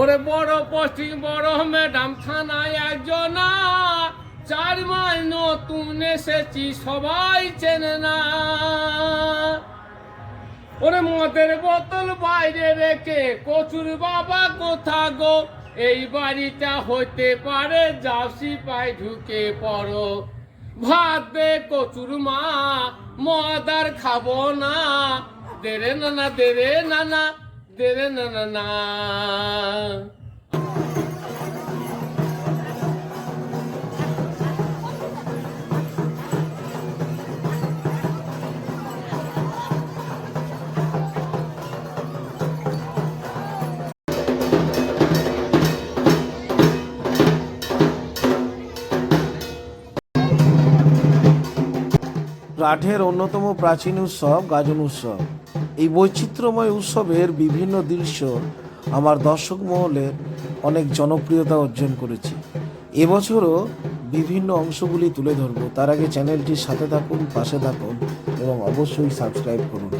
ওরে বড় পোস্টিং বড় ম্যাডাম, থানায় একজনা চার মাস নতুন এসেছি, সবাই চেনে না। ওরে মদের বোতল বাইরে রেখে, কচুর বাবা কোথা গো? এই বাড়িটা হইতে পারে জার্সি পাই ঢুকে পড়ো। ভাত দে কচুর মা মদার খাব না। দেরে নানা দেরে না না দেরে না না না। রাঠের অন্যতম প্রাচীন উৎসব গাজন উৎসব। এই বৈচিত্র্যময় উৎসবের বিভিন্ন দৃশ্য আমার দর্শক মহলের অনেক জনপ্রিয়তা অর্জন করেছে। এবছরও বিভিন্ন অংশগুলি তুলে ধরব। তার আগে চ্যানেলটির সাথে থাকুন, পাশে থাকুন এবং অবশ্যই সাবস্ক্রাইব করুন।